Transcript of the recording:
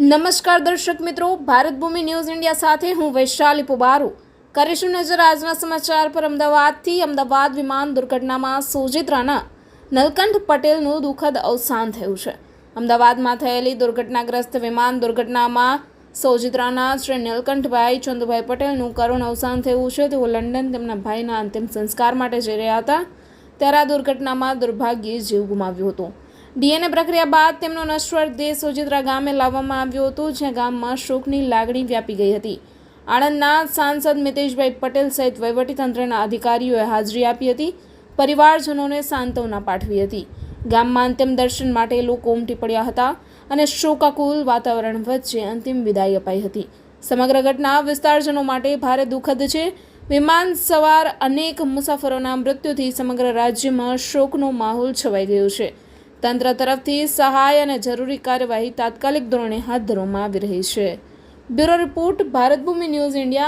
નમસ્કાર દર્શક મિત્રો, ભારત ભૂમિ ન્યૂઝ ઇન્ડિયા સાથે હું વૈશાલી પુબારુ. કરીશું નજર આજના સમાચાર પર. અમદાવાદથી અમદાવાદ વિમાન દુર્ઘટનામાં સોજિત્રાના નલકંઠ પટેલનું દુઃખદ અવસાન થયું છે. અમદાવાદમાં થયેલી દુર્ઘટનાગ્રસ્ત વિમાન દુર્ઘટનામાં સોજિત્રાના શ્રી નીલકંઠભાઈ ચંદુભાઈ પટેલનું કરુણ અવસાન થયું છે. તેઓ લંડન તેમના ભાઈના અંતિમ સંસ્કાર માટે જઈ રહ્યા હતા. ત્યારે આ દુર્ઘટનામાં દુર્ભાગ્યે જીવ ગુમાવ્યો હતો. ડીએનએ પ્રક્રિયા બાદ તેમનો નશ્વર દેહ સોજિત્રા ગામે લાવવામાં આવ્યો હતો, જ્યાં ગામમાં શોકની લાગણી વ્યાપી ગઈ હતી. આણંદના સાંસદ મિતેશભાઈ પટેલ સહિત વહીવટીતંત્રના અધિકારીઓએ હાજરી આપી હતી. પરિવારજનોને સાંત્વના પાઠવી હતી. ગામમાં અંતિમ દર્શન માટે લોકો ઉમટી પડ્યા હતા અને શોકાકુલ વાતાવરણ વચ્ચે અંતિમ વિદાય અપાઈ હતી. સમગ્ર ઘટના વિસ્તારજનો માટે ભારે દુઃખદ છે. વિમાન સવાર અનેક મુસાફરોના મૃત્યુથી સમગ્ર રાજ્યમાં શોકનો માહોલ છવાઈ ગયો છે. તંત્ર તરફથી સહાય અને જરૂરી કાર્યવાહી તાત્કાલિક ધોરણે હાથ ધરવામાં આવી રહી છે. Bureau report, Bharat Bhoomi news India.